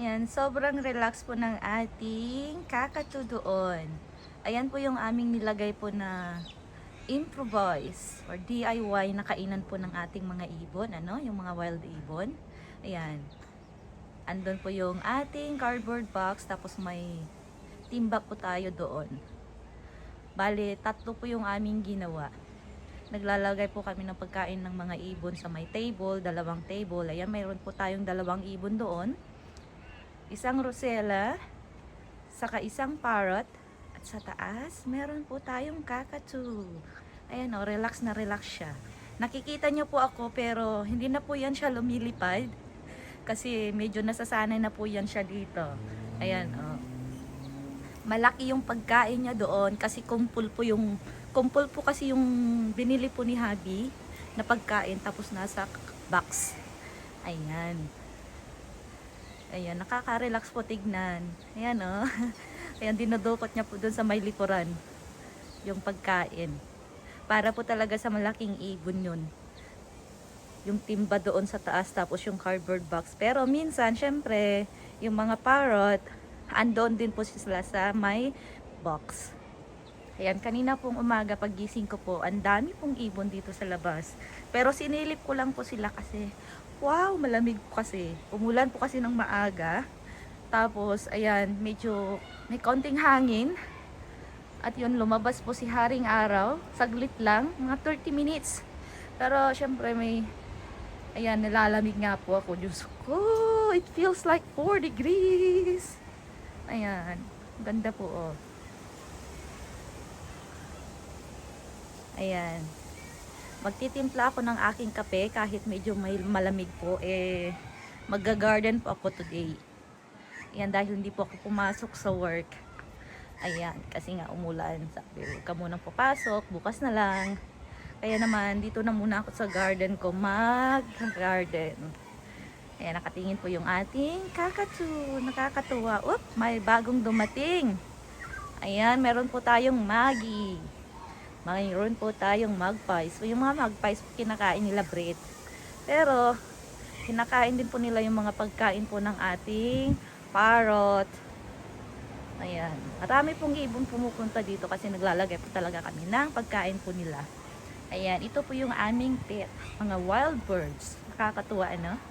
Yan, sobrang relax po ng ating kakatu doon. Ayan po yung aming nilagay po na improvise or DIY na kainan po ng ating mga ibon, ano, yung mga wild ibon. Ayan. Andun po yung ating cardboard box, tapos may timba po tayo doon. Bale, tatlo po yung aming ginawa. Naglalagay po kami ng pagkain ng mga ibon sa may table, dalawang table. Ayan, mayroon po tayong dalawang ibon doon. Isang rosella, saka isang parrot, at sa taas, meron po tayong kakatu. Ayan o, relax na relax siya. Nakikita niyo po ako pero hindi na po yan siya lumilipad. Kasi medyo nasasanay na po yan siya dito. Ayan o. Malaki yung pagkain niya doon kasi kumpul po yung kumpul po kasi yung binili po ni Habi na pagkain tapos nasa box. Ayan. Ayan, nakaka-relax po tignan. Ayan o. Ayan, dinudukot niya po doon sa may likuran yung pagkain. Para po talaga sa malaking ibon yun. Yung timba doon sa taas tapos yung cardboard box. Pero minsan, syempre, yung mga parrot, andon din po sila sa may box. Ayan, kanina pong umaga pagising ko po, ang dami pong ibon dito sa labas. Pero sinilip ko lang po sila kasi, wow, malamig po kasi. Umulan po kasi ng maaga. Tapos, ayan, medyo may konting hangin. At yun, lumabas po si Haring Araw. Saglit lang, mga 30 minutes. Pero, syempre, may, ayan, nilalamig nga po ako. Diyos ko, it feels like 4 degrees. Ayan, ganda po, oh. Ayan. Magtitimpla ako ng aking kape kahit medyo may malamig po. Eh, magga-garden po ako today. Ayan, dahil hindi po ako pumasok sa work. Ayan, kasi nga umulan. Sabi, huwag ka munang papasok, bukas na lang. Kaya naman, dito na muna ako sa garden ko, mag-garden. Ayan, nakatingin po yung ating kakatu. Nakakatuwa. Oop, may bagong dumating. Ayan, meron po tayong Maggie. Mayroon po tayong magpies. So, yung mga magpies, kinakain nila bread. Pero, kinakain din po nila yung mga pagkain po ng ating parrot. Ayan. Marami pong ibon pumupunta dito kasi naglalagay po talaga kami ng pagkain po nila. Ayan. Ito po yung aming pet. Mga wild birds. Nakakatuwa, ano?